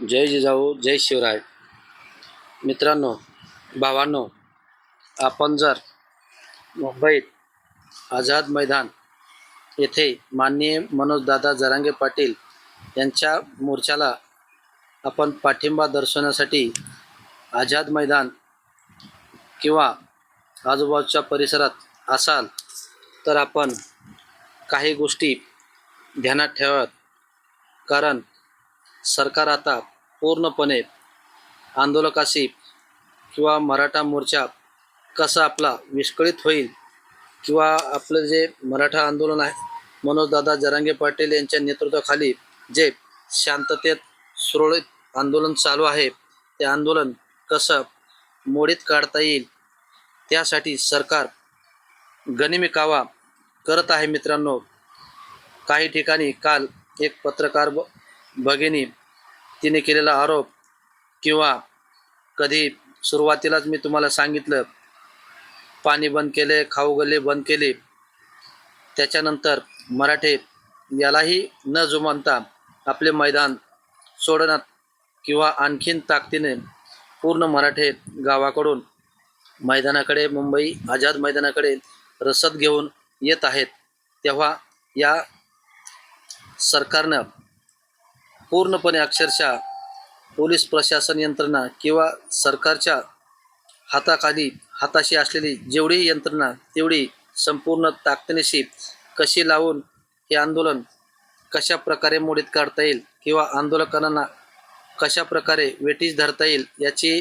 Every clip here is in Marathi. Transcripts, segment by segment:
जय जिजाऊ जय शिवराय. मित्रांनो भावांनो आपण जर मुंबईत आझाद मैदान येथे माननीय मनोजदादा जरांगे पाटील यांच्या मोर्चाला आपण पाठिंबा दर्शवण्यासाठी आझाद मैदान किंवा आजूबाजूच्या परिसरात असाल तर आपण काही गोष्टी ध्यानात ठेवत कारण सरकार आता पूर्णपणे आंदोलकाशी किंवा मराठा मोर्चा कसा आपला विस्कळीत होईल किंवा आपलं जे मराठा आंदोलन आहे मनोजदादा जरांगे पाटील यांच्या नेतृत्वाखाली जे शांततेत सुरळीत आंदोलन चालू आहे ते आंदोलन कसं मोडीत काढता येईल त्यासाठी सरकार गनिमी कावा करत आहे मित्रांनो. काही ठिकाणी काल एक पत्रकार भगिनी तिने केलेला आरोप किंवा कधी सुरुवातीलाच मी तुम्हाला सांगितलं पाणी बंद केले खाऊ गल्ले बंद केले त्याच्यानंतर मराठे यालाही न जुमानता आपले मैदान सोडण्यात किंवा आणखीन ताकदीने पूर्ण मराठे गावाकडून मैदानाकडे मुंबई आझाद मैदानाकडे रसद घेऊन येत आहेत तेव्हा या सरकारनं पूर्णपणे अक्षरशः पोलीस प्रशासन यंत्रणा किंवा सरकारच्या हाताखाली हाताशी असलेली जेवढी यंत्रणा तेवढी संपूर्ण ताकदीनिशी कशी लावून हे आंदोलन कशा प्रकारे मोडीत काढता येईल किंवा आंदोलकांना कशा प्रकारे वेटीस धरता येईल याची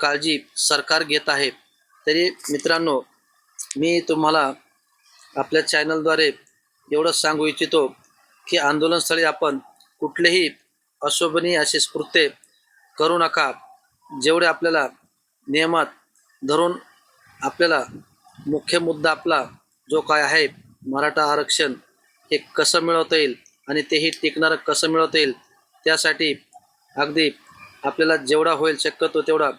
काळजी सरकार घेत आहे. तरी मित्रांनो मी तुम्हाला आपल्या चॅनलद्वारे एवढं सांगू इच्छितो की आंदोलनस्थळी आपण कुठलेही अशोभनीय असे स्कृत्य करू नका. जेवढे आपल्याला नियमात धरून आपल्याला मुख्य मुद्दा आपला जो काय आहे मराठा आरक्षण हे कसं मिळवता येईल आणि तेही टिकणारं कसं मिळवता येईल त्यासाठी अगदी आपल्याला जेवढा होईल शक्यतो तेवढा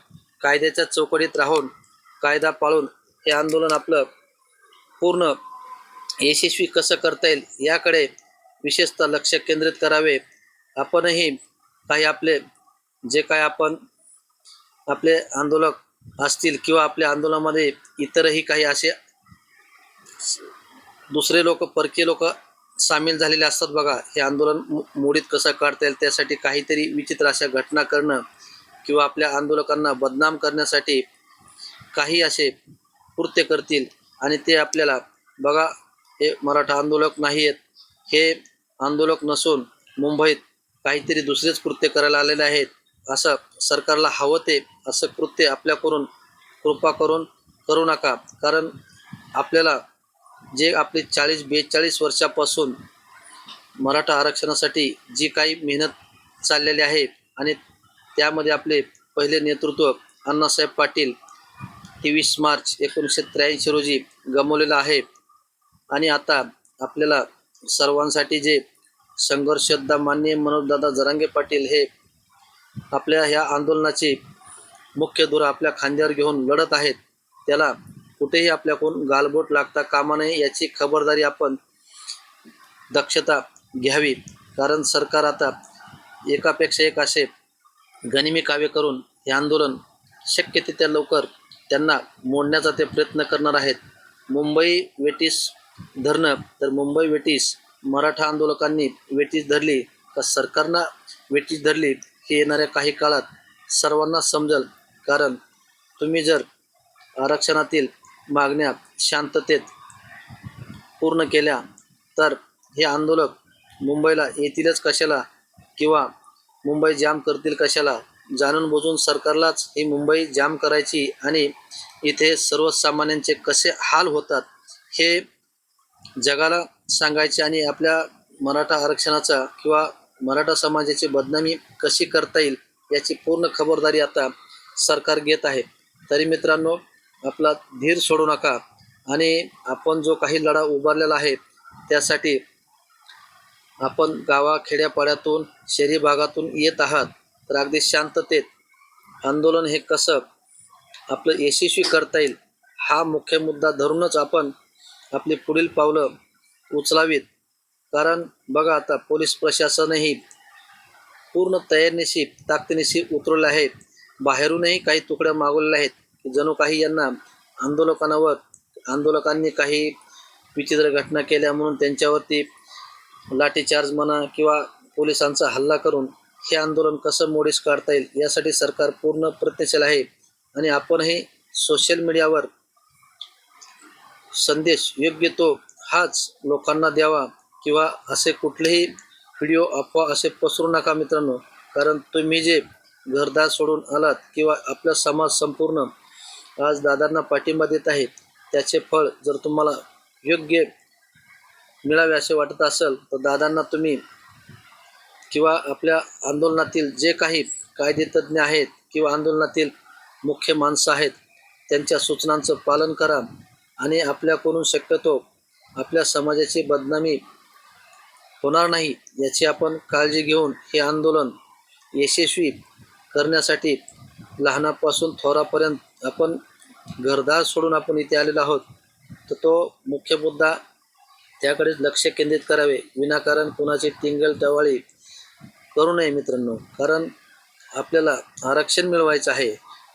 कायद्याच्या चौकटीत राहून कायदा पाळून हे आंदोलन आपलं पूर्ण यशस्वी कसं करता येईल याकडे विशेषतः लक्ष केंद्रित करावे. आपणही काही आपले जे काय आपण आपले आंदोलक असतील किंवा आपल्या आंदोलनामध्ये इतरही काही असे दुसरे लोक परकीय लोक सामील झालेले असतात बघा. हे आंदोलन मोडीत कसं काढता येईल त्यासाठी काहीतरी विचित्र अशा घटना करणं किंवा आपल्या आंदोलकांना बदनाम करण्यासाठी काही असे कृत्य करतील आणि ते आपल्याला बघा हे मराठा आंदोलक नाही आहेत हे आंदोलक नसून मुंबईत काहीतरी दुसरेच कृत्य करायला आलेले आहेत. असं सरकारला हवं ते असं कृत्य आपल्याकडून कृपा करून करू नका. कारण आपल्याला जे आपली चाळीस बेचाळीस वर्षापासून मराठा आरक्षणासाठी जी काही मेहनत चाललेली आहे आणि त्यामध्ये आपले पहिले नेतृत्व अण्णासाहेब पाटील तेवीस मार्च एकोणीसशे त्र्याऐंशी रोजी गमवलेलं आहे. आणि आता आपल्याला सर्वांसाठी जे संघर्ष योद्धा माननीय मनोजदादा जरांगे पाटील हे आपल्या ह्या आंदोलनाची मुख्य धुरा आपल्या खांद्यावर घेऊन लढत आहेत. त्याला कुठेही आपल्याकडून गालबोट लागता कामा नये याची खबरदारी आपण दक्षता घ्यावी. कारण सरकार आता एकापेक्षा एक असे गनिमी काव्य करून हे आंदोलन शक्य तितक्या लवकर त्यांना मोडण्याचा ते प्रयत्न करणार आहेत. मुंबई वेटीस धरणं तर मुंबई वेटीस मराठा आंदोलकांनी वेटीस धरली का सरकारनं वेटीस धरली हे येणाऱ्या काही काळात सर्वांना समजेल. कारण तुम्ही जर आरक्षणातील मागण्या शांततेत पूर्ण केल्या तर हे आंदोलक मुंबईला येतीलच कशाला किंवा मुंबई जाम करतील कशाला जाणून बुजून सरकारलाच ही मुंबई जाम करायची आणि इथे सर्वसामान्यांचे कसे हाल होतात हे जगाला सांगायचे आणि आपल्या मराठा आरक्षणाचा किंवा मराठा समाजाची बदनामी कशी करता येईल याची पूर्ण खबरदारी आता सरकार घेत आहे. तरी मित्रांनो आपला धीर सोडू नका आणि आपण जो काही लढा उभारलेला आहे त्यासाठी आपण गावा खेड्यापाड्यातून शहरी भागातून येत आहात तर अगदी शांततेत आंदोलन हे कसं आपलं यशस्वी करता येईल हा मुख्य मुद्दा धरूनच आपण आपली पुढील पावलं उचलावीत. कारण बघा आता पोलीस प्रशासनही पूर्ण तयारीनिशी ताकदीनिशी उतरवले आहे बाहेरूनही काही तुकड्या मागवलेल्या आहेत. की जणू काही यांना आंदोलकांवर आंदोलकांनी काही विचित्र घटना केल्या म्हणून त्यांच्यावरती लाठीचार्ज म्हणा किंवा पोलिसांचा हल्ला करून हे आंदोलन कसं मोडीस काढता येईल यासाठी सरकार पूर्ण प्रयत्नशील आहे. आणि आपणही सोशल मीडियावर संदेश योग्य तो हाच लोकांना द्यावा किंवा असे कुठलेही व्हिडिओ अफवा असे पसरू नका मित्रांनो. कारण तुम्ही जे घरदार सोडून आलात किंवा आपला समाज संपूर्ण आज दादांना पाठिंबा देत आहे त्याचे फळ जर तुम्हाला योग्य मिळावे असे वाटत असेल तर दादांना तुम्ही किंवा आपल्या आंदोलनातील जे काही कायदेतज्ञ आहेत किंवा आंदोलनातील मुख्य माणसं आहेत त्यांच्या सूचनांचं पालन करा आणि आपल्याकडून शक्यतो आपल्या समाजाची बदनामी होणार नाही याची आपण काळजी घेऊन हे आंदोलन यशस्वी करण्यासाठी लहानापासून थोरापर्यंत आपण घरदार सोडून आपण इथे आलेलो आहोत. तर तो मुख्य मुद्दा त्याकडे लक्ष केंद्रित करावे विनाकारण कुणाची टिंगल टवाळी करू नये मित्रांनो. कारण आपल्याला आरक्षण मिळवायचं आहे.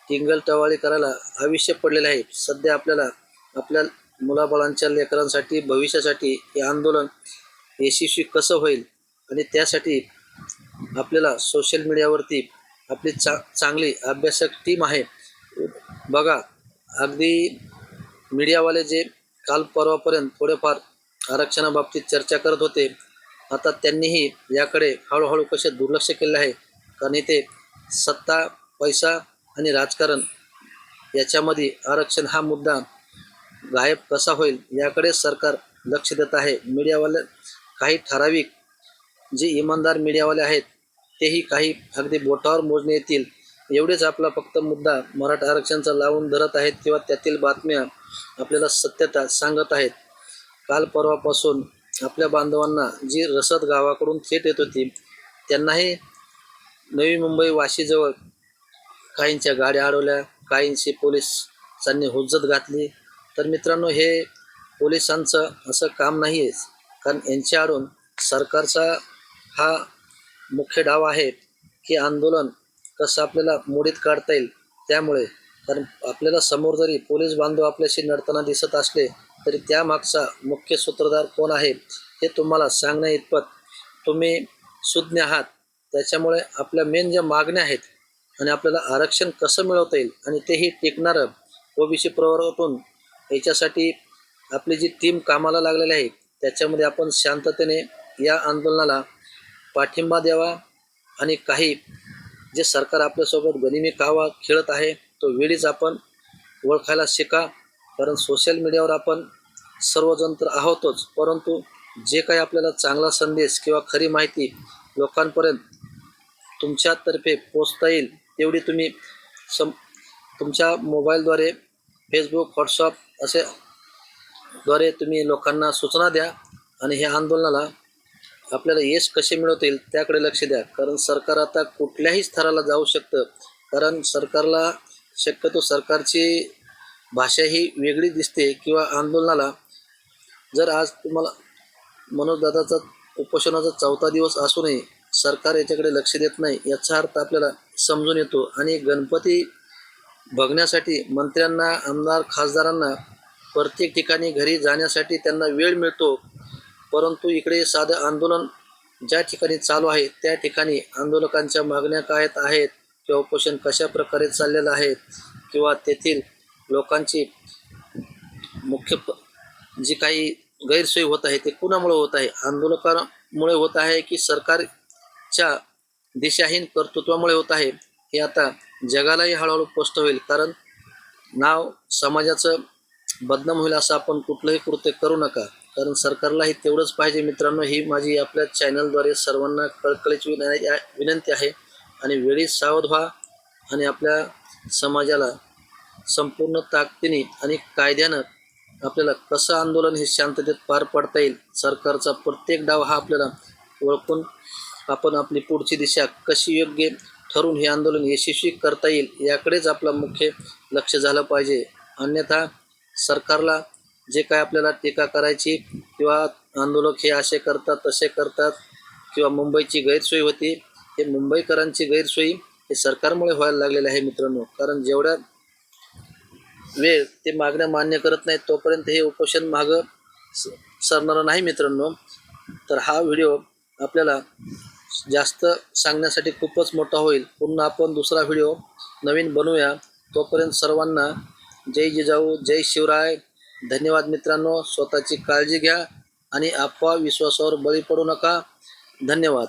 टिंगल टवाळी करायला आयुष्य पडलेलं आहे. सध्या आपल्याला आपल्या मुलाबाळांच्या लेकरांसाठी भविष्यासाठी हे आंदोलन यशस्वी कसं होईल आणि त्यासाठी आपल्याला सोशल मीडियावरती आपली चा चांगली अभ्यासक टीम आहे. बघा अगदी मीडियावाले जे काल परवापर्यंत थोडेफार आरक्षणाबाबतीत चर्चा करत होते आता त्यांनीही याकडे हळूहळू कसे दुर्लक्ष केले आहे कारण इथे सत्ता पैसा आणि राजकारण याच्यामध्ये आरक्षण हा मुद्दा गायब कसा होईल याकडे सरकार लक्ष देत आहे. मीडियावाले काही ठराविक जे इमानदार मीडियावाले आहेत तेही काही अगदी बोटावर मोजणे येतील. एवढेच आपला फक्त मुद्दा मराठा आरक्षणचा लावून धरत आहेत किंवा त्यातील बातम्या आपल्याला सत्यता सांगत आहेत. काल परवापासून आपल्या बांधवांना जी रसद गावाकडून थेट येत होती त्यांनाही नवी मुंबई वाशीजवळ काहींच्या गाड्या अडवल्या काहींशी पोलिसांनी हुज्जत घातली. तर मित्रांनो हे पोलिसांचं असं काम नाही आहे कारण यांच्याकडून सरकारचा हा मुख्य डाव आहे की आंदोलन कसं आपल्याला मोडीत काढता येईल त्यामुळे. कारण आपल्याला समोर जरी पोलीस बांधव आपल्याशी नडताना दिसत असले तरी त्यामागचा मुख्य सूत्रधार कोण आहे हे तुम्हाला सांगण्या इतपत तुम्ही सुज्ञ आहात. त्याच्यामुळे आपल्या मेन ज्या मागण्या आहेत आणि आपल्याला आरक्षण कसं मिळवता येईल आणि तेही टिकणारं ओबीसी प्रवर्गातून याच्यासाठी आपली जी टीम कामाला लागलेली आहे त्याच्यामध्ये आपण शांततेने या आंदोलनाला पाठिंबा द्यावा आणि काही जे सरकार आपल्यासोबत गनिमी कावा खेळत आहे तो वेळीच आपण ओळखायला शिका. कारण सोशल मीडियावर आपण सर्वजण तर आहोतच परंतु जे काही आपल्याला चांगला संदेश किंवा खरी माहिती लोकांपर्यंत तुमच्यातर्फे पोचता येईल तेवढी तुम्ही सम तुमच्या मोबाईलद्वारे फेसबुक व्हॉट्सअप असे द्वारे तुम्ही लोकांना सूचना द्या आणि ह्या आंदोलनाला आपल्याला यश कसे मिळवता येईल त्याकडे लक्ष द्या. कारण सरकार आता कुठल्याही स्तराला जाऊ शकतं. कारण सरकारला शक्यतो सरकारची भाषा ही वेगळी दिसते किंवा आंदोलनाला जर आज तुम्हाला मनोजदादाचा उपोषणाचा चौथा दिवस असूनही सरकार याच्याकडे लक्ष देत नाही याचा अर्थ आपल्याला समजून येतो. आणि गणपती बघण्यासाठी मंत्र्यांना आमदार खासदारांना प्रत्येक ठिकाणी घरी जाण्यासाठी त्यांना वेळ मिळतो. परंतु इकडे साधं आंदोलन ज्या ठिकाणी चालू आहे त्या ठिकाणी आंदोलकांच्या मागण्या काय आहेत किंवा उपोषण कशा प्रकारे चाललेलं आहे किंवा तेथील लोकांची मुख्य प जी काही गैरसोय होत आहे ते कुणामुळे होत आहे? आंदोलकांमुळे होत आहे की सरकारच्या दिशाहीन कर्तृत्वामुळे होत आहे? हे आता जगालाही हळूहळू स्पष्ट होईल कारण नाव समाजाचं बदनाम होईल असं आपण कुठलंही कृत्य करू नका. कारण सरकारलाही तेवढंच पाहिजे. मित्रांनो ही माझी आपल्या चॅनलद्वारे सर्वांना कळकळीची विनंती विनंती आहे. आणि वेळी सावध व्हा आणि आपल्या समाजाला संपूर्ण ताकदीने आणि कायद्यानं आपल्याला कसं आंदोलन हे शांततेत पार पाडता येईल सरकारचा प्रत्येक डाव हा आपल्याला ओळखून आपण आपली पुढची दिशा कशी योग्य ठरवून हे आंदोलन यशस्वी करता येईल याकडेच आपलं मुख्य लक्ष झालं पाहिजे. अन्यथा सरकारला जे काय आपल्याला टीका करायची किंवा आंदोलक हे असे करतात तसे करतात किंवा मुंबईची गैरसोय होती हे मुंबईकरांची गैरसोयी हे सरकारमुळे व्हायला लागलेले आहे मित्रांनो. कारण जेवढ्या वेळ ते मागण्या मान्य करत नाहीत तोपर्यंत हे उपोषण मागं स- सरणारं नाही मित्रांनो. तर हा व्हिडिओ आपल्याला जास्त सांगण्यासाठी खूपच मोठा होईल. पुन्हा आपण दुसरा व्हिडिओ नवीन बनवूया. तोपर्यंत सर्वांना जय जिजाऊ जय शिवराय. धन्यवाद मित्रांनो. स्वतःची काळजी घ्या आणि अफवा विश्वासावर बळी पडू नका. धन्यवाद.